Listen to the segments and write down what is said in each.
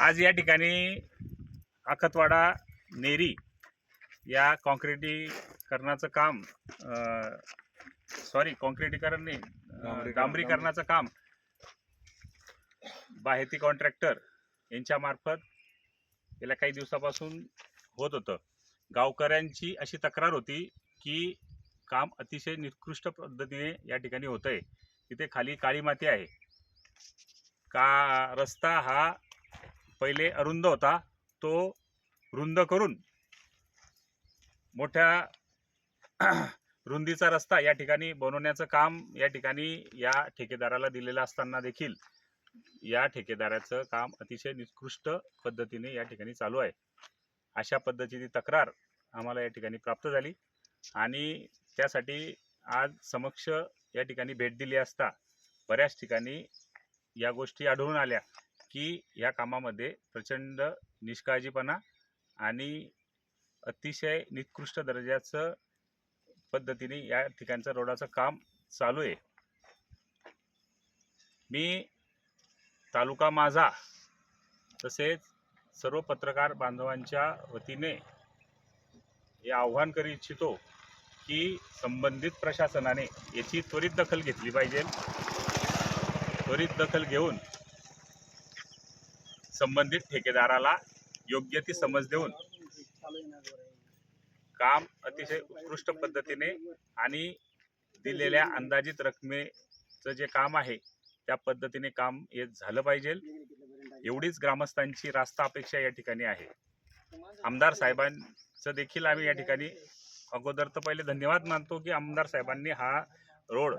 आज या ठिकाणी अखतवाडा नेरी या कॉन्क्रिटीकरणाचं काम सॉरी कॉन्क्रिटीकरण नाही. डांबरीकरणाचं काम बाहेती कॉन्ट्रॅक्टर यांच्यामार्फत गेल्या काही दिवसापासून होत होतं गावकऱ्यांची अशी तक्रार होती की काम अतिशय निकृष्ट पद्धतीने या ठिकाणी होत आहे तिथे खाली काळी माती आहे का रस्ता हा पहिले अरुंद होता तो रुंद करून मोठ्या रुंदीचा रस्ता या ठिकाणी बनवण्याचं काम या ठिकाणी या ठेकेदाराला दिलेलं असताना देखील या ठेकेदाराचं काम अतिशय निकृष्ट पद्धतीने या ठिकाणी चालू आहे. अशा पद्धतीची तक्रार आम्हाला या ठिकाणी प्राप्त झाली आणि त्यासाठी आज समक्ष या ठिकाणी भेट दिली असता बऱ्याच ठिकाणी या गोष्टी आढळून आल्या. की या कामामध्ये प्रचंड निष्काळजीपणा आणि अतिशय निकृष्ट दर्जाचं पद्धतीने या ठिकाणचं रोडाचं काम चालू आहे. मी तालुका माझा तसेच सर्व पत्रकार बांधवांच्या वतीने हे आव्हान करू इच्छितो की संबंधित प्रशासनाने याची त्वरित दखल घेतली पाहिजे. त्वरित दखल घेऊन संबंधित ठेकेदाराला योग्य ती समज देऊन काम अतिशय उत्कृष्ट पद्धतीने आणि दिलेल्या अंदाजित रकमेचं जे काम आहे त्या पद्धतीने काम हे झालं पाहिजे. एवढीच ग्रामस्थांची रास्ता अपेक्षा या ठिकाणी आहे. आमदार साहेबांचं देखील आम्ही या ठिकाणी अगोदर तर पहिले धन्यवाद मानतो की आमदार साहेबांनी हा रोड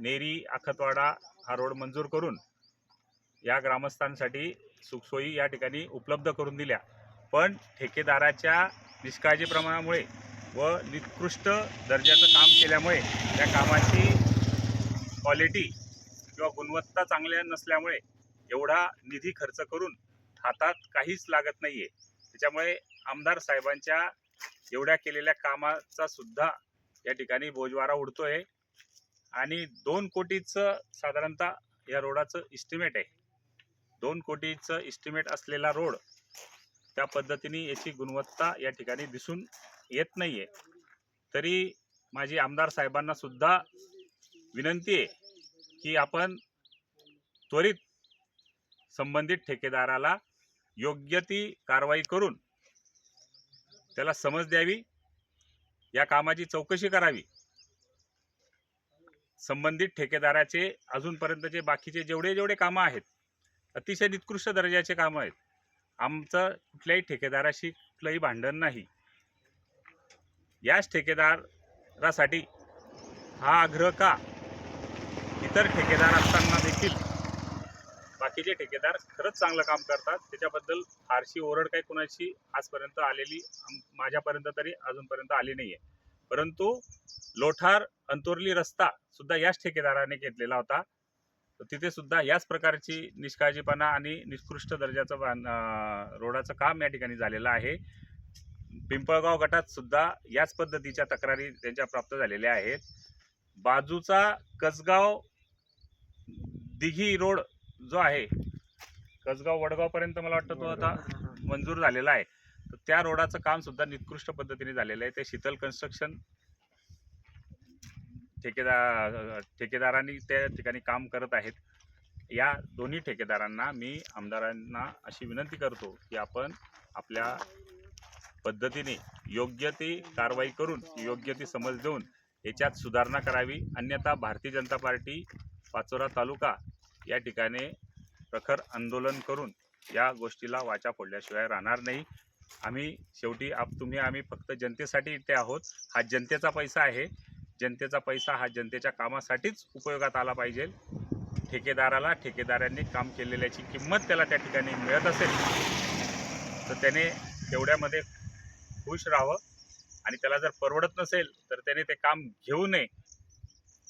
नेरी आखतवाडा हा रोड मंजूर करून या ग्रामस्थांसाठी सुखसोयी या ठिकाणी उपलब्ध करून दिल्या. पण ठेकेदाराच्या निष्काळजीप्रमाणामुळे व निकृष्ट दर्जाचं काम केल्यामुळे त्या कामाची क्वालिटी किंवा गुणवत्ता चांगल्या नसल्यामुळे एवढा निधी खर्च करून हातात काहीच लागत नाही आहे त्याच्यामुळे आमदार साहेबांच्या एवढ्या केलेल्या कामाचा सुद्धा या ठिकाणी बोजवारा उडतो आहे आणि दोन कोटीचं साधारणतः या रोडाचं इस्टिमेट आहे. दोन कोटीचं इस्टिमेट असलेला रोड त्या पद्धतीने याची गुणवत्ता या ठिकाणी दिसून येत नाही आहे तरी माझी आमदार साहेबांना सुद्धा विनंती आहे की आपण त्वरित संबंधित ठेकेदाराला योग्य ती कारवाई करून त्याला समज द्यावी या कामाची चौकशी करावी. संबंधित ठेकेदाराचे अजूनपर्यंतचे बाकीचे जेवढे जेवढे कामं आहेत अतिशय निकृष्ट दर्जाचे कामं आहेत. आमचं कुठल्याही ठेकेदाराशी कुठलंही भांडण नाही. याच ठेकेदारासाठी हा आग्रह का? इतर ठेकेदार असताना देखील बाकीचे ठेकेदार खरंच चांगलं काम करतात. त्याच्याबद्दल फारशी ओरड काही कोणाची आजपर्यंत आलेली माझ्यापर्यंत तरी अजूनपर्यंत आली नाही आहे परंतु लोठार अंतोरली रस्ता सुद्धा याच ठेकेदाराने घेतलेला होता. तिथे सुद्धा याच प्रकारची निष्काळजीपणा आणि निकृष्ट दर्जाचं रोडाचं काम या ठिकाणी झालेलं आहे. पिंपळगाव गटात सुद्धा याच पद्धतीच्या तक्रारी त्यांच्या प्राप्त झालेल्या आहेत. बाजूचा कसगाव दिघी रोड जो आहे कसगाव वडगावपर्यंत मला वाटतं तो आता मंजूर झालेला आहे. तर त्या रोडाचं काम सुद्धा निकृष्ट पद्धतीने झालेलं आहे. ते शीतल कन्स्ट्रक्शन ठेकेदार ठेकेदारांनी त्या ठिकाणी काम करत आहेत. या दोन्ही ठेकेदारांना मी आमदारांना अशी विनंती करतो की आपण आपल्या पद्धतीने योग्य ती कारवाई करून योग्य ती समज देऊन याच्यात सुधारणा करावी. अन्यथा भारतीय जनता पार्टी पाचोरा तालुका या ठिकाणी प्रखर आंदोलन करून या गोष्टीला वाचा फोडल्याशिवाय राहणार नाही. आम्ही शेवटी आप तुम्ही आम्ही फक्त जनतेसाठी इथे आहोत. हा जनतेचा पैसा आहे. जनतेचा पैसा हा जनतेच्या कामासाठीच उपयोगात आला पाहिजे. ठेकेदाराला ठेकेदारांनी काम केलेल्याची किंमत त्याला त्या ठिकाणी मिळत असेल तर त्याने तेवढ्यामध्ये खुश राहावं. आणि त्याला जर परवडत नसेल तर त्याने ते काम घेऊ नये.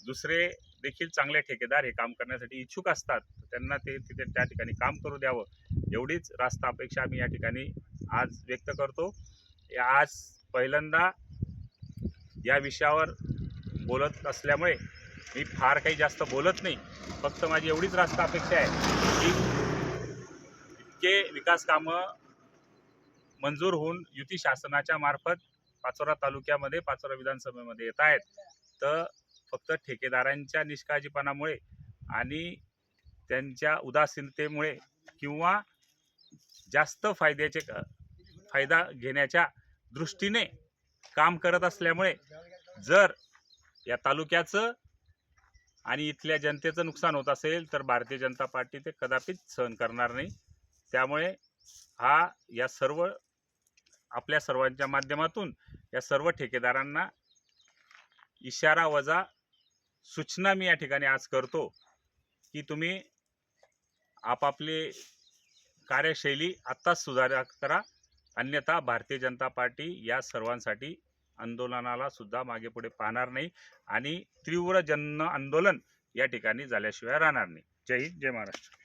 दुसरे देखील चांगले ठेकेदार हे काम करण्यासाठी इच्छुक असतात तर त्यांना ते तिथे त्या ठिकाणी काम करू द्यावं. एवढीच रास्ता अपेक्षा आम्ही या ठिकाणी आज व्यक्त करतो. या- आज पहिल्यांदा या विषयावर बोलत असल्यामुळे मी फार काही जास्त बोलत नाही. फक्त माझी एवढीच रास्त अपेक्षा आहे की इतके विकास कामं मंजूर होऊन युती शासनाच्या मार्फत पाचोरा तालुक्यामध्ये पाचोरा विधानसभेमध्ये येत आहेत. तर फक्त ठेकेदारांच्या निष्काळजीपणामुळे आणि त्यांच्या उदासीनतेमुळे किंवा जास्त फायद्याचे फायदा घेण्याच्या दृष्टीने काम करत असल्यामुळे जर या तालुक्याचं आणि इथल्या जनतेचं नुकसान होत असेल तर भारतीय जनता पार्टी ते कदापित सहन करणार नाही. त्यामुळे हा या सर्व आपल्या सर्वांच्या माध्यमातून या सर्व ठेकेदारांना इशारा वजा सूचना मी या ठिकाणी आज करतो की तुम्ही आपापली कार्यशैली आत्ताच सुधारा करा. अन्यथा भारतीय जनता पार्टी या सर्वांसाठी आंदोलनाला सुद्धा मागे पुढे पाहणार नाही आणि तीव्र जन आंदोलन या ठिकाणी झाल्याशिवाय राहणार नाही. जय हिंद जय महाराष्ट्र.